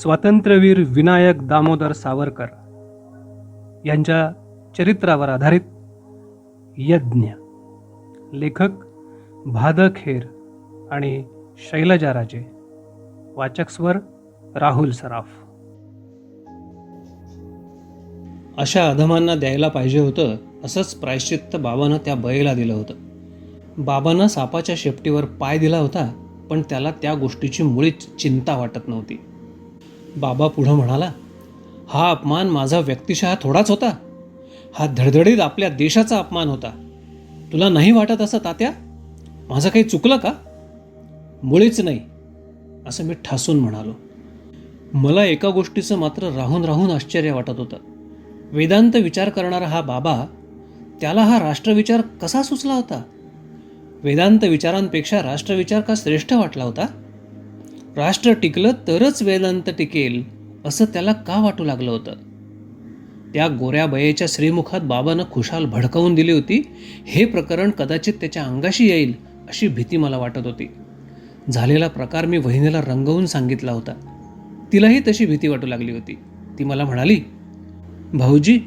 स्वातंत्र्यवीर विनायक दामोदर सावरकर यांच्या चरित्रावर आधारित यज्ञ. लेखक भादखेर आणि शैलजा राजे. वाचक स्वर राहुल सराफ. अशा अधमांना द्यायला पाहिजे होतं असंच प्रायश्चित्त बाबानं त्या बैला दिलं होतं. बाबानं सापाच्या शेपटीवर पाय दिला होता पण त्याला त्या गोष्टीची मुळीच चिंता वाटत नव्हती. बाबा पुढं म्हणाला हा अपमान माझा व्यक्तिशः थोडाच होता. हा धडधडीत आपल्या देशाचा अपमान होता. तुला नाही वाटत असं तात्या? माझं काही चुकलं का? मुळीच नाही असं मी ठासून म्हणालो. मला एका गोष्टीचं मात्र राहून राहून आश्चर्य वाटत होतं. वेदांत विचार करणारा हा बाबा त्याला हा राष्ट्रविचार कसा सुचला होता? वेदांत विचारांपेक्षा राष्ट्रविचार का श्रेष्ठ वाटला होता? राष्ट्र टिकलं तरच वेदांत टिकेल असं त्याला का वाटू लागलं होतं? त्या गोऱ्या बयेच्या श्रीमुखात बाबानं खुशाल भडकावून दिली होती हे प्रकरण कदाचित त्याच्या अंगाशी येईल अशी भीती मला वाटत होती. झालेला प्रकार मी वहिनीला रंगवून सांगितला होता. तिलाही तशी भीती वाटू लागली होती. ती मला म्हणाली भाऊजी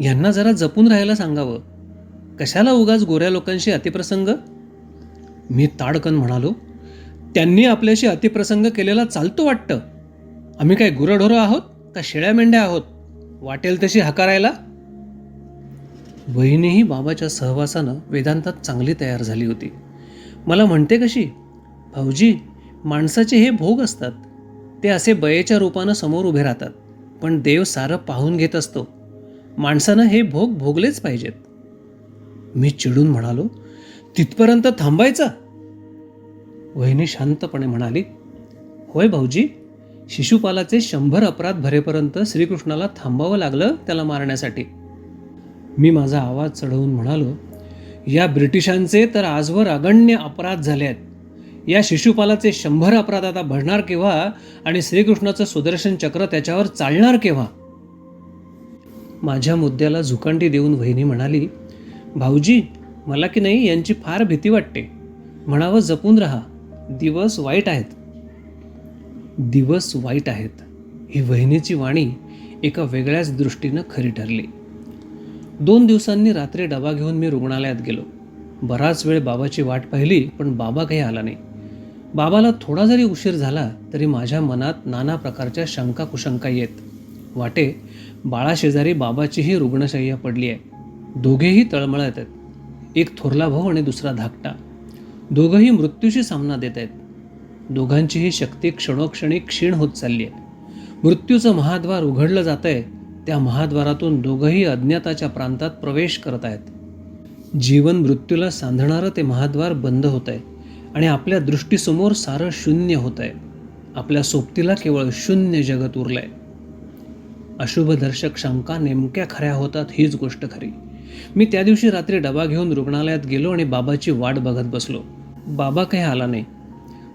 यांना जरा जपून राहायला सांगावं. कशाला उगाच गोऱ्या लोकांशी अतिप्रसंग? मी ताडकन म्हणालो त्यांनी आपल्याशी अतिप्रसंग केलेला चालतो वाटतं. आम्ही काय गुरढोरं आहोत का शेळ्या मेंढ्या आहोत? वाटेल तशी हकारायला? बहिणीही बाबाच्या सहवासानं वेदांतात चांगली तयार झाली होती. मला म्हणते कशी भाऊजी माणसाचे हे भोग असतात. ते असे बयेच्या रूपानं समोर उभे राहतात पण देव सारं पाहून घेत असतो. माणसानं हे भोग भोगलेच पाहिजेत. मी चिडून म्हणालो तिथपर्यंत थांबायचा? वहिनी शांतपणे म्हणाली होय भाऊजी शिशुपालाचे शंभर अपराध भरेपर्यंत श्रीकृष्णाला थांबावं लागलं त्याला मारण्यासाठी. मी माझा आवाज चढवून म्हणालो या ब्रिटिशांचे तर आजवर अगण्य अपराध झाले आहेत. या शिशुपालाचे शंभर अपराध आता भरणार केव्हा आणि श्रीकृष्णाचं सुदर्शन चक्र त्याच्यावर चालणार केव्हा? माझ्या मुद्द्याला झुकांडी देऊन वहिनी म्हणाली भाऊजी मला की नाही यांची फार भीती वाटते. म्हणावं जपून राहा. दिवस वाईट आहेत. दिवस वाईट आहेत ही वहिनीची वाणी एका वेगळ्याच दृष्टीनं खरी ठरली. दोन दिवसांनी रात्री डबा घेऊन मी रुग्णालयात गेलो. बराच वेळ बाबाची वाट पाहिली पण बाबा काही आला नाही. बाबाला थोडा जरी उशीर झाला तरी माझ्या मनात नाना प्रकारच्या शंका कुशंका येत. वाटे बाळाशेजारी बाबाचीही रुग्णशय्या पडली आहे. दोघेही तळमळत आहेत. एक थोरला भाऊ आणि दुसरा धाकटा. दोघंही मृत्यूशी सामना देत आहेत. दोघांचीही शक्ती क्षणोक्षणी क्षीण होत चालली आहे. मृत्यूचं महाद्वार उघडलं जात आहे त्या महाद्वारातून दोघंही अज्ञाताच्या प्रांतात प्रवेश करत आहेत. जीवन मृत्यूला सांधणारं ते महाद्वार बंद होत आहे आणि आपल्या दृष्टीसमोर सारं शून्य होत आहे आपल्या सोबतीला केवळ शून्य जगत उरलं आहे अशुभदर्शक शंका नेमक्या खऱ्या होतात हीच गोष्ट खरी. मी त्या दिवशी रात्री डबा घेऊन रुग्णालयात गेलो आणि बाबाची वाट बघत बसलो. बाबा काही आला नाही.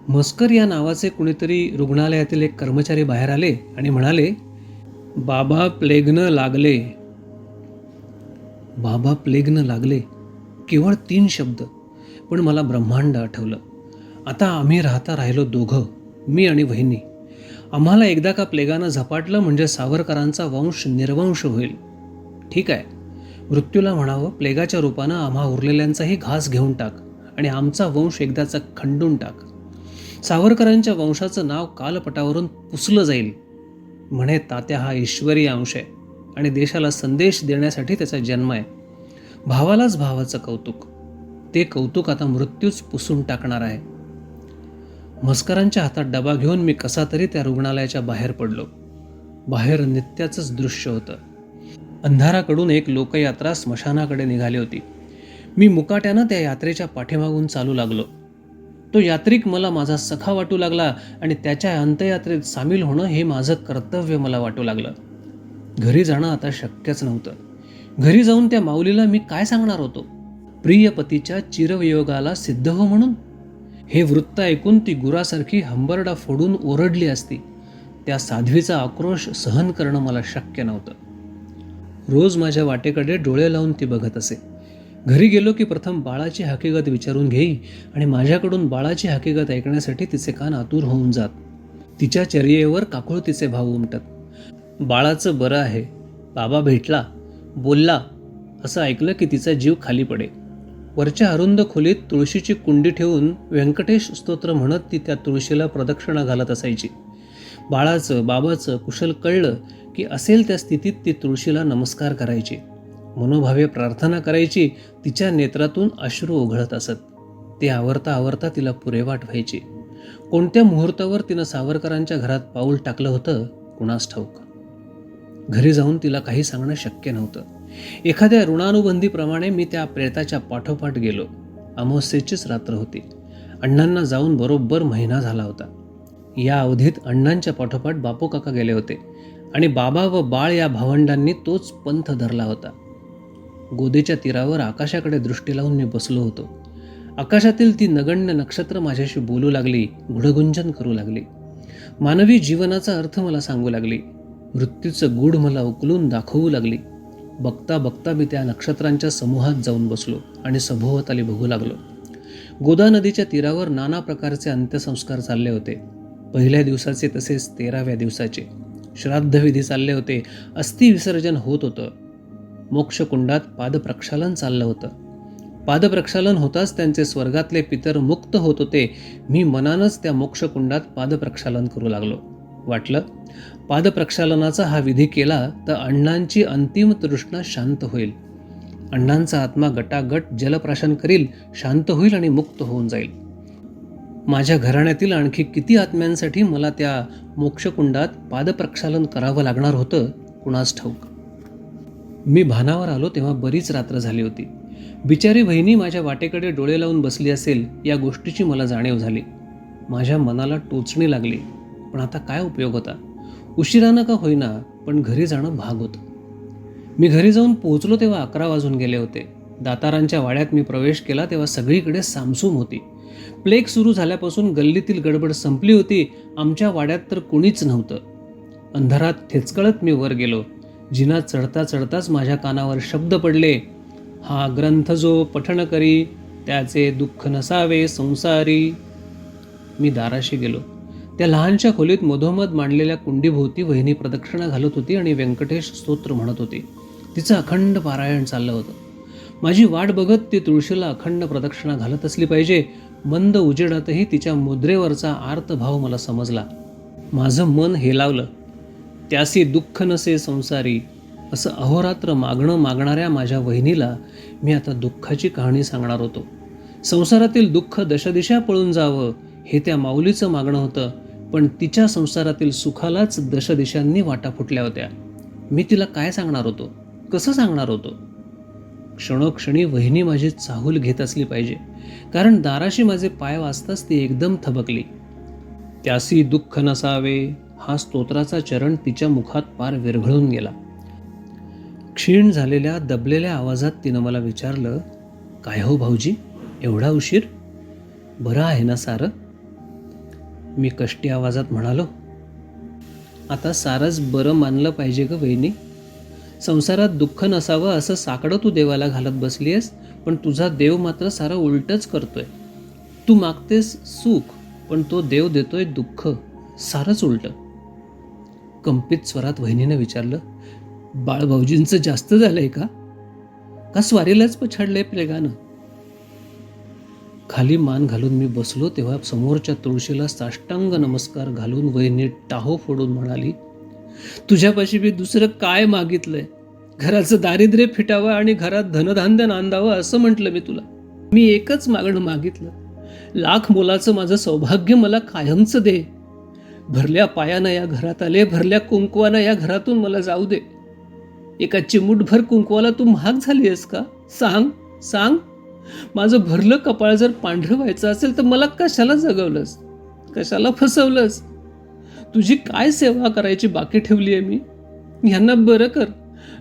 मस्कर या नावाचे कुणीतरी रुग्णालयातील एक कर्मचारी बाहेर आले आणि म्हणाले बाबा प्लेगनं लागले. बाबा प्लेगनं लागले केवळ तीन शब्द पण मला ब्रह्मांड आठवलं. आता आम्ही राहता राहिलो दोघं मी आणि वहिनी. आम्हाला एकदा का प्लेगानं झपाटलं म्हणजे सावरकरांचा वंश निर्वंश होईल. ठीक आहे मृत्यूला म्हणावं प्लेगाच्या रूपानं आम्हा उरलेल्यांचाही घास घेऊन टाक. आणि आमचा वंश एकदाचा खंडून टाक. सावरकरांच्या वंशाचं नाव कालपटावरून पुसलं जाईल. म्हणे तात्या हा ईश्वरी अंश आहे आणि देशाला संदेश देण्यासाठी त्याचा जन्म आहे. भावालाच भावाचं कौतुक. ते कौतुक आता मृत्यूच पुसून टाकणार आहे. मस्करांच्या हातात डबा घेऊन मी कसा तरी त्या रुग्णालयाच्या बाहेर पडलो. बाहेर नित्याचंच दृश्य होतं. अंधाराकडून एक लोकयात्रा स्मशानाकडे निघाली होती. मी मुकाट्यानं त्या यात्रेच्या पाठीमागून चालू लागलो. तो यात्रिक मला माझा सखा वाटू लागला आणि त्याच्या अंत्ययात्रेत सामील होणं हे माझं कर्तव्य मला वाटू लागलं. घरी जाणं आता शक्यच नव्हतं. घरी जाऊन त्या माऊलीला मी काय सांगणार होतो? प्रिय पतीच्या चिरवियोगाला सिद्ध हो म्हणून? हे वृत्त ऐकून ती गुरासारखी हंबरडा फोडून ओरडली असती. त्या साध्वीचा आक्रोश सहन करणं मला शक्य नव्हतं. रोज माझ्या वाटेकडे डोळे लावून ती बघत असे. घरी गेलो की प्रथम बाळाची हकीकत विचारून घेई आणि माझ्याकडून बाळाची हकीकत ऐकण्यासाठी तिचे कान आतुर होऊन जात. तिच्या चर्येवर काकुळतीचे भाव उमटत. बाळाचं बरं आहे. बाबा भेटला. बोलला. असं ऐकलं की तिचा जीव खाली पडे. वरच्या अरुंद खोलीत तुळशीची कुंडी ठेवून व्यंकटेश स्तोत्र म्हणत ती त्या तुळशीला प्रदक्षिणा घालत असायची. बाळाचं बाबाचं कुशल कळलं की असेल त्या स्थितीत ती तुळशीला नमस्कार करायची. मनोभावे प्रार्थना करायची तिच्या नेत्रातून अश्रू ओघळत असत. ते आवरता आवरता तिला पुरेवाट व्हायची कोणत्या मुहूर्तावर तिनं सावरकरांच्या घरात पाऊल टाकलं होतं कुणास ठाऊक? घरी जाऊन तिला काही सांगणं शक्य नव्हतं. एखाद्या ऋणानुबंधीप्रमाणे मी त्या प्रेताच्या पाठोपाठ गेलो. अमावस्येचीच रात्र होती. अण्णांना जाऊन बरोबर महिना झाला होता. या अवधीत अण्णांच्या पाठोपाठ बापू काका गेले होते आणि बाबा व बाळ या भावंडांनी तोच पंथ धरला होता. गोदेच्या तीरावर आकाशाकडे दृष्टी लावून मी बसलो होतो. आकाशातील ती नगण्य नक्षत्र माझ्याशी बोलू लागली गुढगुंजन करू लागली. मानवी जीवनाचा अर्थ मला सांगू लागली. मृत्यूचं गूढ मला उकलून दाखवू लागली. बघता बघता मी त्या नक्षत्रांच्या समूहात जाऊन बसलो आणि सभोवताली बघू लागलो. गोदा नदीच्या तीरावर नाना प्रकारचे अंत्यसंस्कार चालले होते. पहिल्या दिवसाचे तसेच तेराव्या दिवसाचे. श्राद्धविधी चालले होते. अस्थि विसर्जन होत होतं. मोक्षकुंडात पादप्रक्षालन चाललं होतं. पादप्रक्षालन होताच त्यांचे स्वर्गातले पितर मुक्त होत होते. मी मनानच त्या मोक्षकुंडात पादप्रक्षालन करू लागलो. वाटलं? पादप्रक्षालनाचा हा विधी केला तर अण्णांची अंतिम तृष्णा शांत होईल. अण्णांचा आत्मा गटागट जलप्राशन करील शांत होईल आणि मुक्त होऊन जाईल. माझ्या घराण्यातील आणखी किती आत्म्यांसाठी मला त्या मोक्षकुंडात पादप्रक्षालन करावं लागणार होतं? कुणास ठाऊक. मी भानावर आलो तेव्हा बरीच रात्र झाली होती. बिचारी बहिणी माझ्या वाटेकडे डोळे लावून बसली असेल या गोष्टीची मला जाणीव झाली. माझ्या मनाला टोचणी लागली. पण आता काय उपयोग होता? उशिरानं का होईना पण घरी जाणं भाग होतं. मी घरी जाऊन पोहोचलो तेव्हा अकरा वाजून गेले होते. दातारांच्या वाड्यात मी प्रवेश केला तेव्हा सगळीकडे सामसूम होती. प्लेग सुरू झाल्यापासून गल्लीतील गडबड संपली होती. आमच्या वाड्यात तर कुणीच नव्हतं. अंधारात ठेचकळत मी वर गेलो. जिना चढता चढताच माझ्या कानावर शब्द पडले. हा ग्रंथ जो पठण करी त्याचे दुःख नसावे संसारी. मी दाराशी गेलो. त्या लहानशा खोलीत मधोमध मांडलेल्या कुंडीभोवती वहिनी प्रदक्षिणा घालत होती आणि व्यंकटेश स्तोत्र म्हणत होती. तिचं अखंड पारायण चाललं होतं. माझी वाट बघत ती तुळशीला अखंड प्रदक्षिणा घालत असली पाहिजे. मंद उजेडातही तिच्या मुद्रेवरचा आर्तभाव मला समजला. माझं मन हेलावलं त्यासी दुःख नसे संसारी असं अहोरात्र मागणं मागणाऱ्या माझ्या वहिनीला मी आता दुःखाची कहाणी सांगणार होतो. संसारातील दुःख दशदिशा पळून जावं हे त्या माऊलीचं मागणं होतं पण तिच्या संसारातील सुखालाच दशदिशांनी वाटा फुटल्या होत्या. मी तिला काय सांगणार होतो? कसं सांगणार होतो? क्षणोक्षणी वहिनी माझी चाहूल घेत असली पाहिजे कारण दाराशी माझे पाय वाचताच ती एकदम थबकली. त्यासी दुःख नसावे हा स्तोत्राचा चरण तिच्या मुखात पार विरघळून गेला. क्षीण झालेल्या दबलेल्या आवाजात तिनं मला विचारलं काय हो भाऊजी? एवढा उशीर? बरं आहे ना सारं? मी कष्टी आवाजात म्हणालो आता सारंच बरं मानलं पाहिजे ग वहिनी. संसारात दुःख नसावं असं साकडं तू देवाला घालत बसली आहेस पण तुझा देव मात्र सारं उलटच करतोय. तू मागतेस सुख पण तो देव देतोय दुःख. सारंच उलटं. कंपित स्वरात वहिनीनं विचारलं बाळभाऊजींचं जास्त झालंय का? का स्वारीलाच पछाडलंय प्रेगानं? खाली मान घालून मी बसलो तेव्हा समोरच्या तुळशीला साष्टांग नमस्कार घालून वहिनी टाहो फोडून म्हणाली तुझ्यापाशी मी दुसरं काय मागितलंय? घराचं दारिद्र्य फिटावं आणि घरात धनधान्य नांदावं असं म्हटलं मी तुला. मी एकच मागणं मागितलं. लाख मोलाचं माझं सौभाग्य मला कायमचं दे. भरल्या पायानं या घरात आले भरल्या कुंकवानं या घरातून मला जाऊ दे. एका चिमूटभर कुंकवाला तू महाग झाली आहेस का? सांग सांग. माझं भरलं कपाळ जर पांढरं व्हायचं असेल तर मला कशाला जगवलंस? कशाला फसवलंस? तुझी काय सेवा करायची बाकी ठेवली आहे मी? ह्यांना बरं कर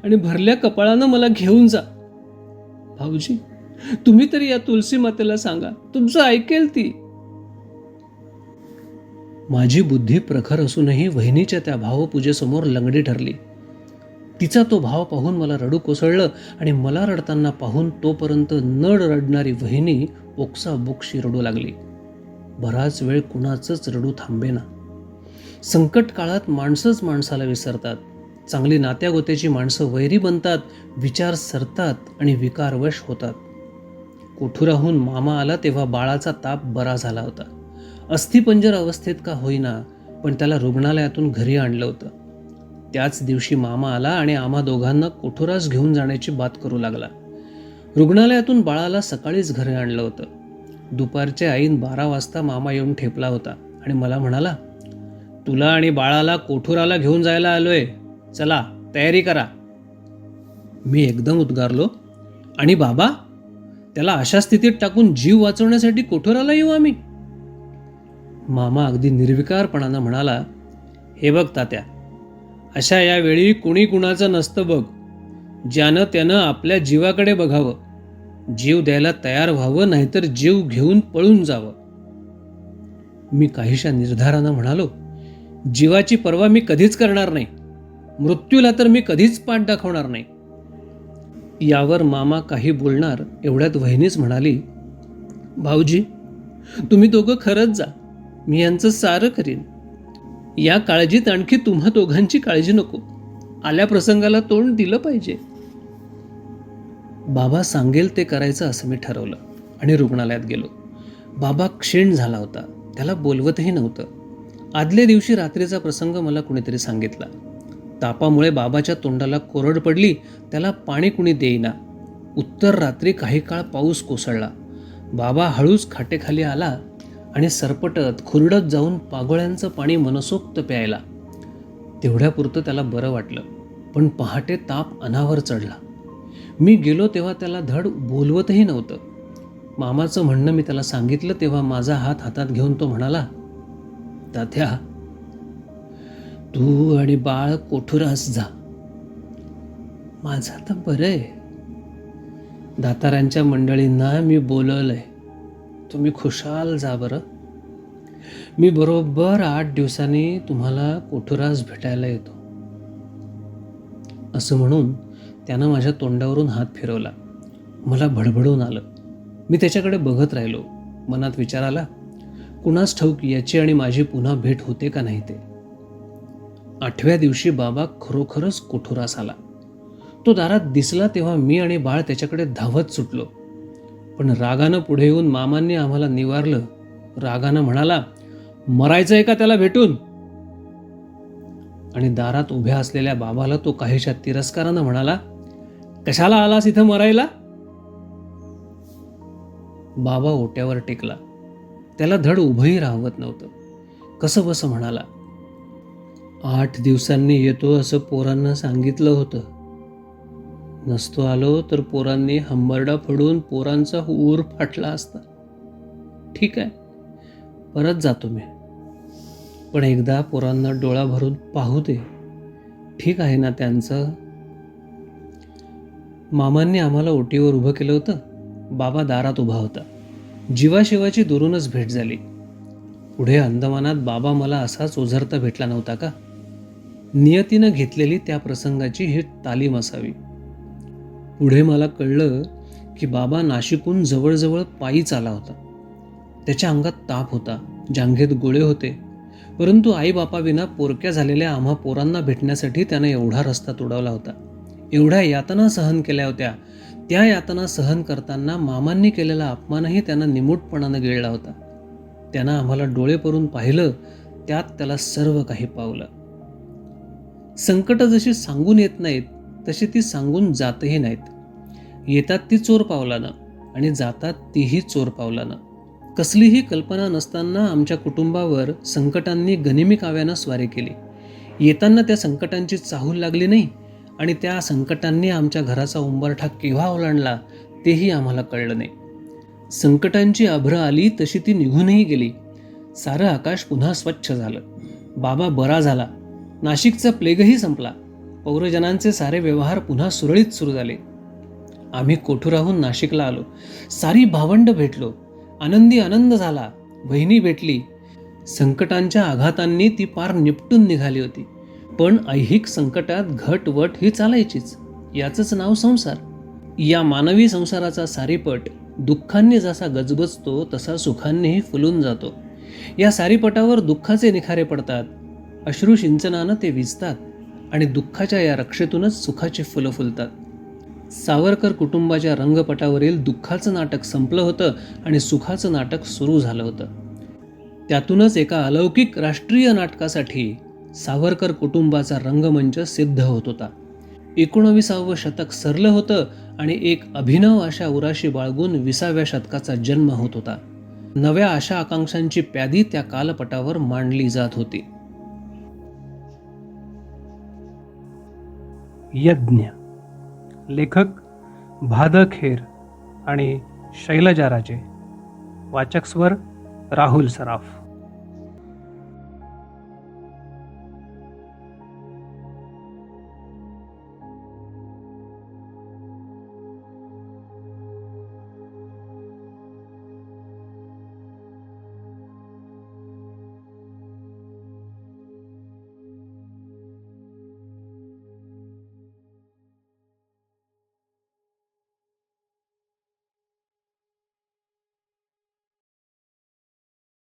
आणि भरल्या कपाळानं मला घेऊन जा. भाऊजी तुम्ही तरी या तुलसी मातेला सांगा. तुमचं ऐकेल ती. माझी बुद्धी प्रखर असूनही वहिनीच्या त्या भावपूजेसमोर लंगडी ठरली. तिचा तो भाव पाहून मला रडू कोसळलं आणि मला रडताना पाहून तोपर्यंत नड रडणारी वहिनी ओक्साबोक्षी रडू लागली. बराच वेळ कुणाचंच रडू थांबेना. संकट काळात माणसंच माणसाला विसरतात. चांगली नात्यागोत्याची माणसं वैरी बनतात विचार सरतात आणि विकारवश होतात. कोठुराहून मामा आला तेव्हा बाळाचा ताप बरा झाला होता. अस्थिपंजर अवस्थेत का होईना पण त्याला रुग्णालयातून घरी आणलं होतं. त्याच दिवशी मामा आला आणि आम्हा दोघांना कोठोरास घेऊन जाण्याची बात करू लागला. रुग्णालयातून बाळाला सकाळीच घरी आणलं होतं. दुपारच्या आईन बारा वाजता मामा येऊन ठेपला होता आणि मला म्हणाला तुला आणि बाळाला कोठुराला घेऊन जायला आलोय. चला तयारी करा. मी एकदम उद्गारलो आणि बाबा त्याला अशा स्थितीत टाकून जीव वाचवण्यासाठी कोठोराला येऊ आम्ही? मामा अगदी निर्विकारपणानं म्हणाला हे बघ तात्या अशा यावेळी कुणी कुणाचं नसतं बघ. ज्यानं त्यानं आपल्या जीवाकडे बघावं. जीव द्यायला तयार व्हावं नाहीतर जीव घेऊन पळून जावं. मी काहीशा निर्धारानं म्हणालो जीवाची पर्वा मी कधीच करणार नाही. मृत्यूला तर मी कधीच पाठ दाखवणार नाही. यावर मामा काही बोलणार एवढ्यात वहिनीच म्हणाली भाऊजी तुम्ही दोघं खरंच जा. मी यांचं सारं करीन. या काळजीत आणखी तुम्हा दोघांची काळजी नको. आल्या प्रसंगाला तोंड दिलं पाहिजे. बाबा सांगेल ते करायचं असं मी ठरवलं आणि रुग्णालयात गेलो. बाबा क्षीण झाला होता. त्याला बोलवतही नव्हतं. आदल्या दिवशी रात्रीचा प्रसंग मला कुणीतरी सांगितला. तापामुळे बाबाच्या तोंडाला कोरड पडली. त्याला पाणी कुणी देईना. उत्तर रात्री काही काळ पाऊस कोसळला. बाबा हळूच खाटेखाली आला. आणि सरपटत खुरडत जाऊन पागोळ्यांचं पाणी मनसोक्त प्यायला. तेवढ्यापुरतं त्याला बरं वाटलं पण पहाटे ताप अनावर चढला. मी गेलो तेव्हा त्याला धड बोलवतही नव्हतं. मामाचं म्हणणं मी त्याला सांगितलं तेव्हा माझा हात हातात घेऊन तो म्हणाला तात्या तू आणि बाळ कोठुरास जा. माझं तर बरं आहे. दातारांच्या मंडळींना मी बोलवलंय. तुम्ही खुशाल जा बरं. मी बरोबर आठ दिवसांनी तुम्हाला कोठुरास भेटायला येतो. असं म्हणून त्यानं माझ्या तोंडावरून हात फिरवला. मला भडभडून आलं. मी त्याच्याकडे बघत राहिलो. मनात विचार आला कुणास ठाऊक याची आणि माझी पुन्हा भेट होते का नाही ते. आठव्या दिवशी बाबा खरोखरच कोठुरास आला. तो दारात दिसला तेव्हा मी आणि बाळ त्याच्याकडे धावत सुटलो. पण रागानं पुढे येऊन मामांनी आम्हाला निवारलं. रागानं म्हणाला मरायचं आहे का त्याला भेटून? आणि दारात उभ्या असलेल्या बाबाला तो काहीशा तिरस्कारानं म्हणाला कशाला आलास इथं मरायला? बाबा ओट्यावर टेकला. त्याला धड उभंही राहवत नव्हतं. कसं बसं म्हणाला आठ दिवसांनी येतो असं पोरांना सांगितलं होतं. नसतो आलो तर पोरांनी हंबरडा फोडून पोरांचा ऊर फाटला असता. ठीक आहे. परत जातो मी. पण एकदा पोरांना डोळा भरून पाहू दे. ठीक आहे ना त्यांचं? मामांनी आम्हाला ओटीवर उभं केलं होतं. बाबा दारात उभा होता. जीवाशिवाची दुरूनच भेट झाली. पुढे अंदमानात बाबा मला असाच ओझरता भेटला नव्हता का? नियतीनं घेतलेली त्या प्रसंगाची ही तालीम असावी. पुढे मला कळलं की बाबा नाशिकहून जवळजवळ पायीच आला होता. त्याच्या अंगात ताप होता जांघेत गोळे होते. परंतु आईबापाविना पोरक्या झालेल्या आम्हा पोरांना भेटण्यासाठी त्यानं एवढा रस्ता तुडवला होता. एवढ्या यातना सहन केल्या होत्या. त्या यातना सहन करताना मामांनी केलेला अपमानही त्यानं निमूटपणानं गिळला होता. त्यानं आम्हाला डोळे परून पाहिलं त्यात त्याला सर्व काही पावलं. संकट जशी सांगून येत नाहीत तशी ती सांगून जातही नाहीत. येतात ती चोर पावलानं आणि जातात तीही चोर पावलानं. कसलीही कल्पना नसताना आमच्या कुटुंबावर संकटांनी गनिमी काव्यानं स्वारी केली. येताना त्या संकटांची चाहूल लागली नाही आणि त्या संकटांनी आमच्या घराचा उंबरठा केव्हा ओलांडला तेही आम्हाला कळलं नाही. संकटांची अभ्र आली तशी ती निघूनही गेली. सारं आकाश पुन्हा स्वच्छ झालं. बाबा बरा झाला. नाशिकचा प्लेगही संपला. पौरजनांचे सारे व्यवहार पुन्हा सुरळीत सुरू झाले. आम्ही कोठुराहून नाशिकला आलो. सारी भावंड भेटलो. आनंदी आनंद झाला. बहिणी भेटली. संकटांच्या आघातांनी ती पार निपटून निघाली होती. पण ऐहिक संकटात घटवट ही चालायचीच. याचंच नाव संसार. या मानवी संसाराचा सारीपट दुःखांनी जसा गजबजतो तसा सुखांनीही फुलून जातो. या सारीपटावर दुःखाचे निखारे पडतात. अश्रू सिंचनानं ते विजतात. आणि दुःखाच्या या रक्षेतूनच सुखाची फुलं फुलतात. सावरकर कुटुंबाच्या रंगपटावरील दुःखाचं नाटक संपलं होतं आणि सुखाचं नाटक सुरू झालं होतं. त्यातूनच एका अलौकिक राष्ट्रीय नाटकासाठी सावरकर कुटुंबाचा रंगमंच सिद्ध होत होता. एकोणविसावं शतक सरलं होतं आणि एक अभिनव अशा उराशी बाळगून विसाव्या शतकाचा जन्म होत होता. नव्या आशा आकांक्षांची प्यादी त्या कालपटावर मांडली जात होती. यज्ञ. लेखक भाद खेर आणि शैलजा राजे. वाचक स्वर राहुल सराफ.